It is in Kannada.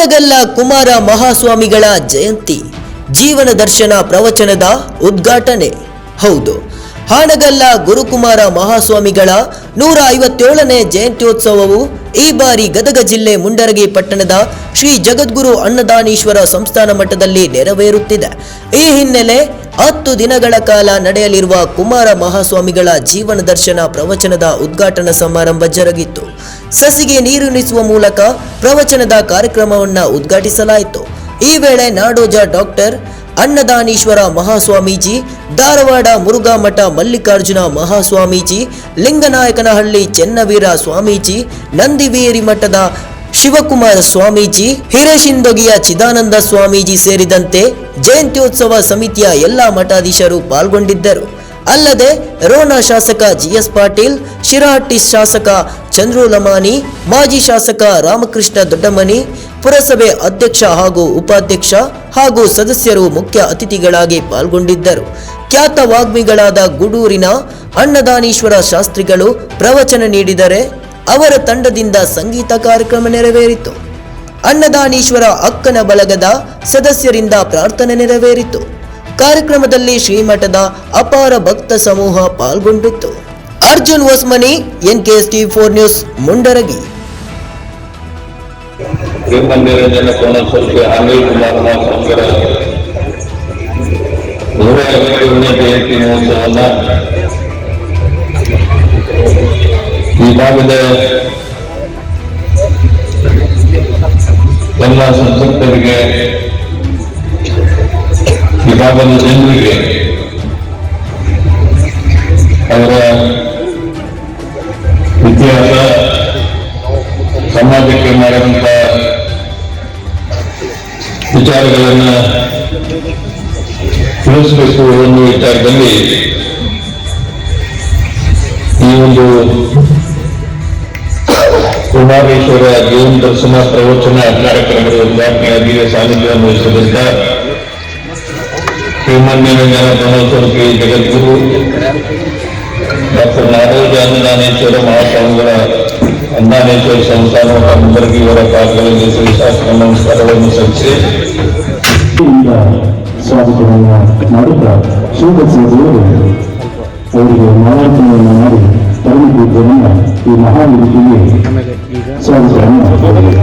ಹಾನಗಲ್ಲ ಕುಮಾರ ಮಹಾಸ್ವಾಮಿಗಳ ಜಯಂತಿ. ಜೀವನ ದರ್ಶನ ಪ್ರವಚನದ ಉದ್ಘಾಟನೆ. ಹೌದು, ಹಾನಗಲ್ಲ ಗುರುಕುಮಾರ ಮಹಾಸ್ವಾಮಿಗಳ ನೂರ ಐವತ್ತೇಳನೇ ಜಯಂತ್ಯೋತ್ಸವವು ಈ ಬಾರಿ ಗದಗ ಜಿಲ್ಲೆ ಮುಂಡರಗಿ ಪಟ್ಟಣದ ಶ್ರೀ ಜಗದ್ಗುರು ಅನ್ನದಾನೀಶ್ವರ ಸಂಸ್ಥಾನ ಮಠದಲ್ಲಿ ನೆರವೇರುತ್ತಿದೆ. ಈ ಹಿನ್ನೆಲೆ ಹತ್ತು ದಿನಗಳ ಕಾಲ ನಡೆಯಲಿರುವ ಕುಮಾರ ಮಹಾಸ್ವಾಮಿಗಳ ಜೀವನ ದರ್ಶನ ಪ್ರವಚನದ ಉದ್ಘಾಟನಾ ಸಮಾರಂಭ ಜರುಗಿತ್ತು ಸಸಿಗೆ ನೀರುಣಿಸುವ ಮೂಲಕ ಪ್ರವಚನದ ಕಾರ್ಯಕ್ರಮವನ್ನು ಉದ್ಘಾಟಿಸಲಾಯಿತು. ಈ ವೇಳೆ ನಾಡೋಜ ಡಾಕ್ಟರ್ ಅನ್ನದಾನೀಶ್ವರ ಮಹಾಸ್ವಾಮೀಜಿ, ಧಾರವಾಡ ಮುರುಘಾಮಠ ಮಲ್ಲಿಕಾರ್ಜುನ ಮಹಾಸ್ವಾಮೀಜಿ, ಲಿಂಗನಾಯಕನಹಳ್ಳಿ ಚೆನ್ನವೀರ ಸ್ವಾಮೀಜಿ, ನಂದಿವೇರಿ ಮಠದ ಶಿವಕುಮಾರ ಸ್ವಾಮೀಜಿ, ಹಿರೇಶಿಂದೊಗಿಯ ಚಿದಾನಂದ ಸ್ವಾಮೀಜಿ ಸೇರಿದಂತೆ ಜಯಂತ್ಯೋತ್ಸವ ಸಮಿತಿಯ ಎಲ್ಲಾ ಮಠಾಧೀಶರು ಪಾಲ್ಗೊಂಡಿದ್ದರು. ಅಲ್ಲದೆ ರೋಣ ಶಾಸಕ ಜಿಎಸ್ ಪಾಟೀಲ್ ಶಿರಹಟ್ಟಿ ಶಾಸಕ ಚಂದ್ರು ಲಮಾನಿ ಮಾಜಿ ಶಾಸಕ ರಾಮಕೃಷ್ಣ ದೊಡ್ಡಮನಿ, ಪುರಸಭೆ ಅಧ್ಯಕ್ಷ ಹಾಗೂ ಉಪಾಧ್ಯಕ್ಷ ಹಾಗೂ ಸದಸ್ಯರು ಮುಖ್ಯ ಅತಿಥಿಗಳಾಗಿ ಪಾಲ್ಗೊಂಡಿದ್ದರು. ಖ್ಯಾತ ವಾಗ್ಮಿಗಳಾದ ಗುಡೂರಿನ ಅನ್ನದಾನೀಶ್ವರ ಶಾಸ್ತ್ರಿಗಳು ಪ್ರವಚನ ನೀಡಿದರೆ ಅವರ ತಂಡದಿಂದ ಸಂಗೀತ ಕಾರ್ಯಕ್ರಮ ನೆರವೇರಿತು. ಅನ್ನದಾನೀಶ್ವರ ಅಕ್ಕನ ಬಳಗದ ಸದಸ್ಯರಿಂದ ಪ್ರಾರ್ಥನೆ ನೆರವೇರಿತು. ಕಾರ್ಯಕ್ರಮದಲ್ಲಿ ಶ್ರೀಮಠದ ಅಪಾರ ಭಕ್ತ ಸಮೂಹ ಪಾಲ್ಗೊಂಡಿತ್ತು. Arjun four news, Mundargi. ಕೋಣಸ್ವಾಮಿ Anil Kumar ಮಹಾಸ್ವಾಮಿಗಳ ನೂರ ಐವತ್ತೇಳನೇ ಜಯಂತಿ ಮಹೋತ್ಸವನ್ನ ಈ ಭಾಗದ ಎಲ್ಲ ಸಂಸತ್ತರಿಗೆ ಭಾಗದ ಜನರಿಗೆ ಅವರ ಇತಿಹಾಸ, ಸಮಾಜಕ್ಕೆ ಮಾಡಿದಂತ ವಿಚಾರಗಳನ್ನ ತಿಳಿಸಬೇಕು ಒಂದು ವಿಚಾರದಲ್ಲಿ ಈ ಒಂದು ಕುಮಾರೇಶ್ವರ ಜೀವನ ದರ್ಶನ ಪ್ರವಚನ ಕಾರ್ಯಕ್ರಮದ ಉದ್ಘಾಟನೆಯಾಗಿ ಸಾನ್ನಿಧ್ಯವನ್ನು ವಹಿಸಿದಂತ ಶ್ರೀಮನ್ಯರಂಜನ ಗಣೇಶ್ವರಕ್ಕೆ ಜಗದ್ಗುರು ಡಾಕ್ಟರ್ ನಾಡೋಜ ಅನ್ನದಾನೇಶ್ವರ ಮಹಾಸ್ವಾಮಿಗಳ ಅನ್ನದಾನೇಶ್ವರ ಸಂಸ್ಥಾನ ಮುಂಬರ್ಗಿಯವರ ಪಾದಗಳಲ್ಲಿ ಶ್ರೀಶಾಸ್ತ್ರ ನಮಸ್ಕಾರವನ್ನು ಸಲ್ಲಿಸಿ ಈಗ ಸ್ವಾಗತವನ್ನು ಮಾಡುತ್ತಾ ಶಿವಬಸವೇಶ್ವರರು ಅವರಿಗೆ ಮಾಲಾರ್ಪಣೆಯನ್ನು ಮಾಡಿ ತರಬೇತಿಯನ್ನು ಈ ಮಹಾವೇದಿಕೆಗೆ ಸ್ವಾಗತವನ್ನು ಅದನ್ನು